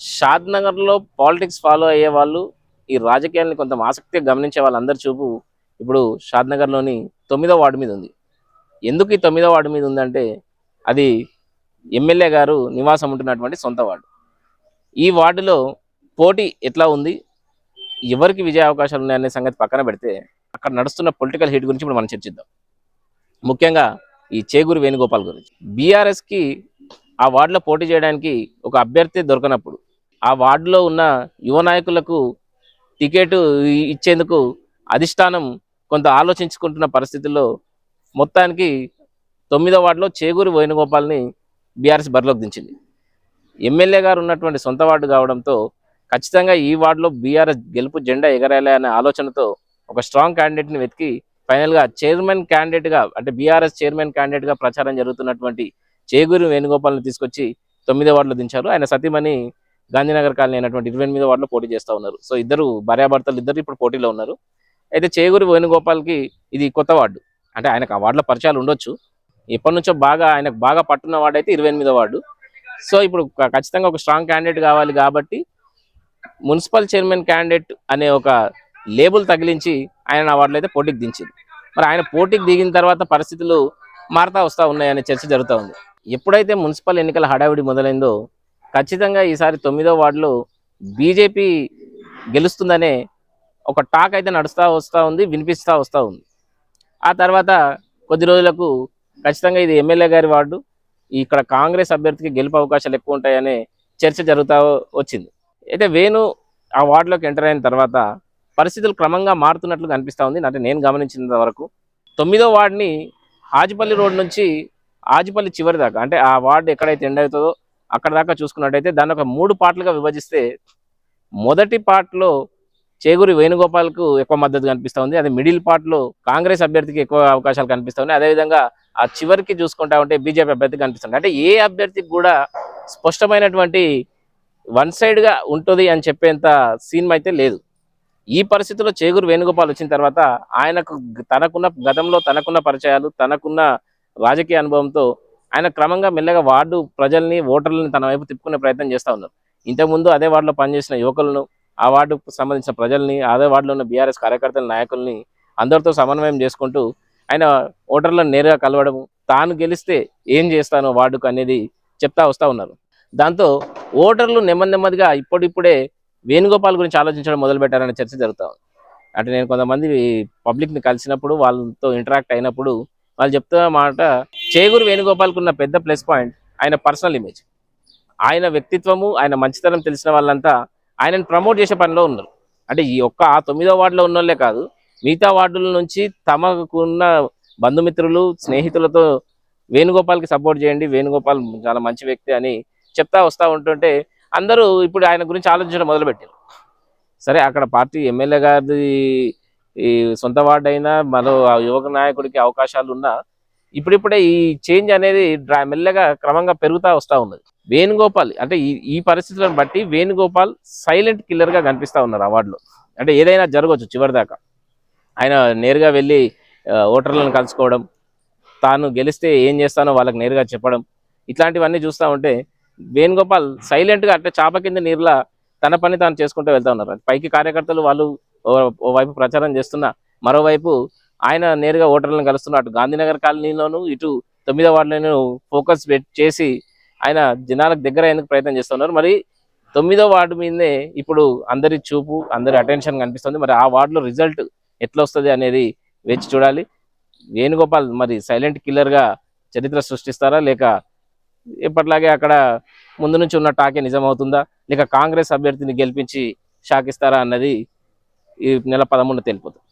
షాద్ నగర్లో politics follow అయ్యే వాళ్ళు ఈ రాజకీయాల్ని కొంత ఆసక్తిగా గమనించే వాళ్ళందరి చూపు ఇప్పుడు షాద్ నగర్లోని తొమ్మిదో వార్డు మీద ఉంది. ఎందుకు ఈ తొమ్మిదో వార్డు మీద ఉందంటే అది ఎమ్మెల్యే గారు నివాసం ఉంటున్నటువంటి సొంత వార్డు. ఈ వార్డులో పోటీ ఎట్లా ఉంది? ఎవరికి విజయ అవకాశాలు ఉన్నాయనే సంగతి పక్కన పెడితే అక్కడ నడుస్తున్న పొలిటికల్ హీట్ గురించి ఇప్పుడు మనం చర్చిద్దాం. ముఖ్యంగా ఈ చేగూరి వేణుగోపాల్ గురించి. బీఆర్ఎస్కి ఆ వార్డులో పోటీ చేయడానికి ఒక అభ్యర్థి దొరకనప్పుడు ఆ వార్డులో ఉన్న యువ నాయకులకు టికెట్ ఇచ్చేందుకు అధిష్టానం కొంత ఆలోచించుకుంటున్న పరిస్థితుల్లో మొత్తానికి తొమ్మిదో వార్డులో చేగూరి వేణుగోపాల్ని బీఆర్ఎస్ బరిలోకి దించింది. ఎమ్మెల్యే గారు ఉన్నటువంటి సొంత వార్డు కావడంతో ఖచ్చితంగా ఈ వార్డులో బీఆర్ఎస్ గెలుపు జెండా ఎగరాలి అనే ఆలోచనతో ఒక స్ట్రాంగ్ క్యాండిడేట్ని వెతికి ఫైనల్గా చైర్మన్ క్యాండిడేట్గా అంటే బీఆర్ఎస్ చైర్మన్ క్యాండిడేట్గా ప్రచారం జరుగుతున్నటువంటి చేగూరి వేణుగోపాల్ని తీసుకొచ్చి తొమ్మిదో వార్డులో దించారు. ఆయన సతీమణి గాంధీనగర్ కాలనీ అయినటువంటి ఇరవై ఎనిమిదో వార్డులో పోటీ చేస్తూ ఉన్నారు. సో ఇద్దరు భార్యాభర్తలు ఇద్దరు ఇప్పుడు పోటీలో ఉన్నారు. అయితే చేగూరి వేణుగోపాల్కి ఇది కొత్త వార్డు. అంటే ఆయనకు ఆ వార్డులో పరిచయాలు ఉండొచ్చు. ఎప్పటి నుంచో బాగా ఆయనకు బాగా పట్టున్న వార్డు అయితే ఇరవై ఎనిమిదో వార్డు. సో ఇప్పుడు ఖచ్చితంగా ఒక స్ట్రాంగ్ క్యాండిడేట్ కావాలి కాబట్టి మున్సిపల్ చైర్మన్ క్యాండిడేట్ అనే ఒక లేబుల్ తగిలించి ఆయన ఆ వార్డులో అయితే పోటీకి దించింది. మరి ఆయన పోటీకి దిగిన తర్వాత పరిస్థితులు మారుతా వస్తూ ఉన్నాయనే చర్చ జరుగుతూ ఉంది. ఎప్పుడైతే మున్సిపల్ ఎన్నికల హడావిడి మొదలైందో ఖచ్చితంగా ఈసారి తొమ్మిదో వార్డులో బీజేపీ గెలుస్తుందనే ఒక టాక్ అయితే నడుస్తూ వస్తూ ఉంది వినిపిస్తూ వస్తూ ఉంది. ఆ తర్వాత కొద్ది రోజులకు ఖచ్చితంగా ఇది ఎమ్మెల్యే గారి వార్డు. ఇక్కడ కాంగ్రెస్ అభ్యర్థికి గెలుపు అవకాశాలు ఎక్కువ ఉంటాయనే చర్చ జరుగుతూ వచ్చింది. అయితే వేణు ఆ వార్డులోకి ఎంటర్ అయిన తర్వాత పరిస్థితులు క్రమంగా మారుతున్నట్లు కనిపిస్తూ ఉంది. అంటే నేను గమనించినంత వరకు తొమ్మిదో వార్డుని ఆజిపల్లి రోడ్ నుంచి ఆజిపల్లి చివరి దాకా అంటే ఆ వార్డు ఎక్కడైతే ఎండ్ అవుతుందో అక్కడ దాకా చూసుకున్నట్టయితే దాన్ని ఒక మూడు పార్ట్లుగా విభజిస్తే మొదటి పార్ట్లో చేగూరి వేణుగోపాల్కు ఎక్కువ మద్దతు కనిపిస్తూ ఉంది. అదే మిడిల్ పార్ట్లో కాంగ్రెస్ అభ్యర్థికి ఎక్కువ అవకాశాలు కనిపిస్తూ ఉన్నాయి. అదేవిధంగా ఆ చివరికి చూసుకుంటా ఉంటే బీజేపీ అభ్యర్థి కనిపిస్తుంది. అంటే ఏ అభ్యర్థికి కూడా స్పష్టమైనటువంటి వన్ సైడ్గా ఉంటుంది అని చెప్పేంత సీన్ అయితే లేదు. ఈ పరిస్థితిలో చేగూరు వేణుగోపాల్ వచ్చిన తర్వాత ఆయనకు తనకున్న గతంలో తనకున్న పరిచయాలు తనకున్న రాజకీయ అనుభవంతో ఆయన క్రమంగా మెల్లగా వార్డు ప్రజల్ని ఓటర్లని తన వైపు తిప్పుకునే ప్రయత్నం చేస్తూ ఉన్నారు. ఇంతకుముందు అదే వార్డులో పనిచేసిన యువకులను ఆ వార్డుకు సంబంధించిన ప్రజల్ని అదే వార్డులో ఉన్న బీఆర్ఎస్ కార్యకర్తల నాయకుల్ని అందరితో సమన్వయం చేసుకుంటూ ఆయన ఓటర్లను నేరుగా కలవడం తాను గెలిస్తే ఏం చేస్తానో వార్డుకు అనేది చెప్తా వస్తూ ఉన్నారు. దాంతో ఓటర్లు నెమ్మది నెమ్మదిగా ఇప్పుడిప్పుడే వేణుగోపాల్ గురించి ఆలోచించడం మొదలుపెట్టారనే చర్చ జరుగుతా ఉంది. అంటే నేను కొంతమంది పబ్లిక్ని కలిసినప్పుడు వాళ్ళతో ఇంటరాక్ట్ అయినప్పుడు వాళ్ళు చెప్తున్న మాట చేగూరు వేణుగోపాల్కు ఉన్న పెద్ద ప్లస్ పాయింట్ ఆయన పర్సనల్ ఇమేజ్. ఆయన వ్యక్తిత్వము ఆయన మంచితనం తెలిసిన వాళ్ళంతా ఆయనను ప్రమోట్ చేసే పనిలో ఉన్నారు. అంటే ఈ ఒక్క ఆ తొమ్మిదో వార్డులో ఉన్న వాళ్ళే కాదు మిగతా వార్డుల నుంచి తమకున్న బంధుమిత్రులు స్నేహితులతో వేణుగోపాల్కి సపోర్ట్ చేయండి వేణుగోపాల్ చాలా మంచి వ్యక్తి అని చెప్తా వస్తూ ఉంటుంటే అందరూ ఇప్పుడు ఆయన గురించి ఆలోచించడం మొదలుపెట్టారు. సరే అక్కడ పార్టీ ఎమ్మెల్యే గారి ఈ సొంత వార్డు అయినా మరో ఆ యువక నాయకుడికి అవకాశాలు ఉన్నా ఇప్పుడిప్పుడే ఈ చేంజ్ అనేది డ్రా- మెల్లగా క్రమంగా పెరుగుతా వస్తూ ఉన్నది. వేణుగోపాల్ అంటే ఈ ఈ పరిస్థితులను బట్టి వేణుగోపాల్ సైలెంట్ కిల్లర్గా కనిపిస్తా ఉన్నారు అవార్డులో అంటే ఏదైనా జరగవచ్చు చివరిదాకా. ఆయన నేరుగా వెళ్ళి ఓటర్లను కలుసుకోవడం తాను గెలిస్తే ఏం చేస్తానో వాళ్ళకి నేరుగా చెప్పడం ఇట్లాంటివన్నీ చూస్తూ ఉంటే వేణుగోపాల్ సైలెంట్గా అంటే చాప కింద నీరులా తన పని తాను చేసుకుంటూ వెళ్తా ఉన్నారు. పైకి కార్యకర్తలు వాళ్ళు ఓవైపు ప్రచారం చేస్తున్నా మరోవైపు ఆయన నేరుగా ఓటర్లను కలుస్తున్న అటు గాంధీనగర్ కాలనీలోను ఇటు తొమ్మిదో వార్డులోనూ ఫోకస్ చేసి ఆయన జనాలకు దగ్గర అయ్యేందుకు ప్రయత్నం చేస్తున్నారు. మరి తొమ్మిదో వార్డు మీదనే ఇప్పుడు అందరి చూపు అందరి అటెన్షన్ కనిపిస్తుంది. మరి ఆ వార్డులో రిజల్ట్ ఎట్లా వస్తుంది అనేది వేచి చూడాలి. వేణుగోపాల్ మరి సైలెంట్ కిల్లర్గా చరిత్ర సృష్టిస్తారా? లేక ఎప్పటిలాగే అక్కడ ముందు నుంచి ఉన్న టాకే నిజమవుతుందా? లేక కాంగ్రెస్ అభ్యర్థిని గెలిపించి షాకిస్తారా అన్నది ఈ నెల పదమూడున తేలిపోతుంది